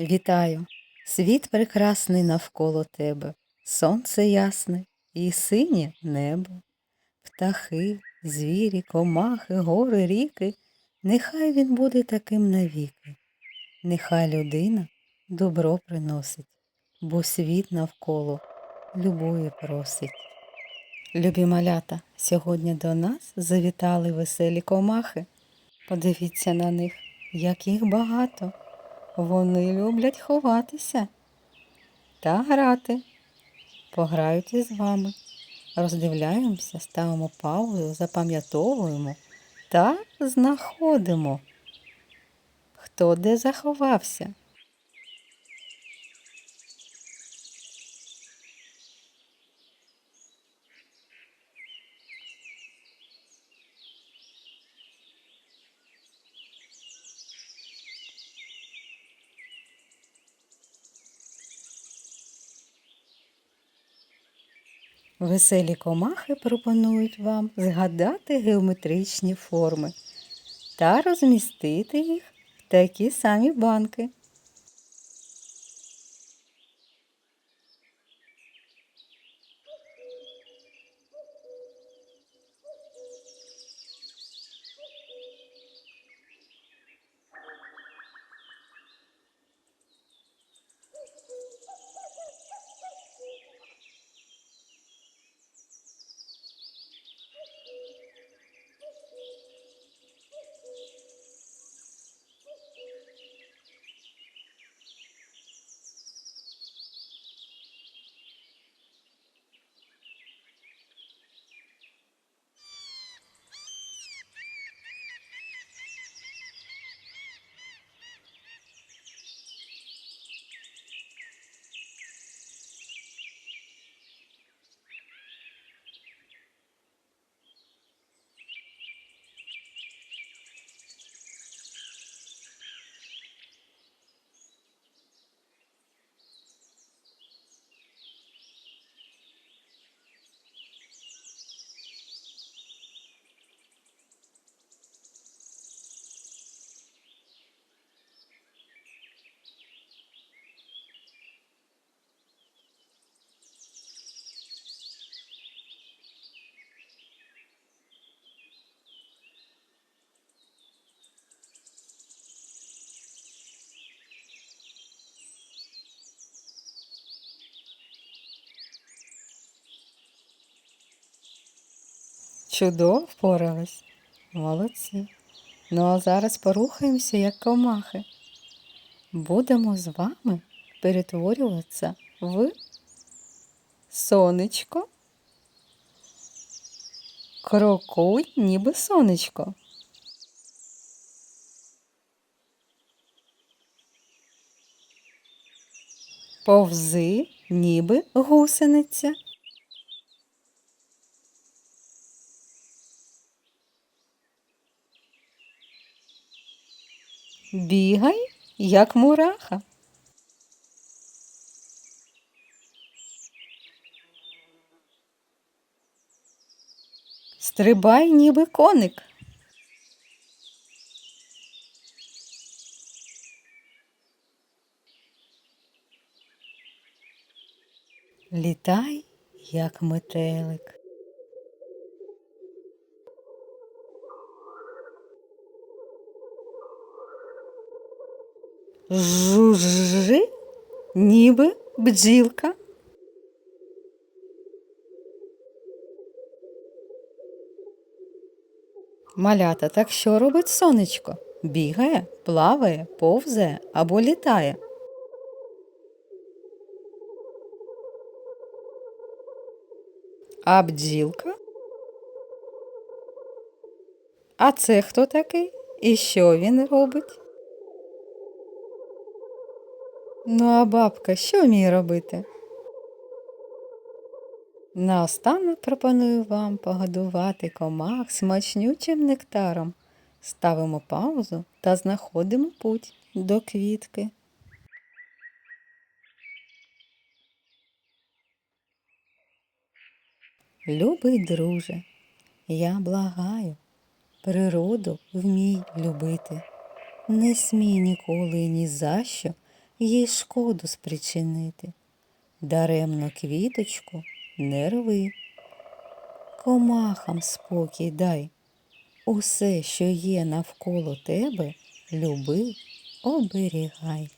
Вітаю! Світ прекрасний навколо тебе, сонце ясне і синє небо. Птахи, звірі, комахи, гори, ріки, нехай він буде таким навіки. Нехай людина добро приносить, бо світ навколо любові просить. Любі малята, сьогодні до нас завітали веселі комахи. Подивіться на них, як їх багато. Вони люблять ховатися та грати. Пограють із вами. Роздивляємося, ставимо паузу, запам'ятовуємо та знаходимо. Хто де заховався? Веселі комахи пропонують вам згадати геометричні форми та розмістити їх в такі самі банки. Чудово впорались. Молодці. Ну а зараз порухаємося, як комахи. Будемо з вами перетворюватися в сонечко. Крокуй, ніби сонечко. Повзи, ніби гусениця. Бігай, як мураха. Стрибай, ніби коник. Літай, як метелик. Жужжи, ніби бджілка. Малята, так що робить сонечко? Бігає, плаває, повзає або літає. А бджілка? А це хто такий? І що він робить? Ну, а бабка що вміє робити? Наостанок пропоную вам погодувати комах смачнючим нектаром. Ставимо паузу та знаходимо путь до квітки. Любий друже, я благаю, природу вмій любити. Не смій ніколи ні за що їй шкоду спричинити. Даремно квіточку не рви. Комахам спокій дай. Усе, що є навколо тебе, люби, оберігай.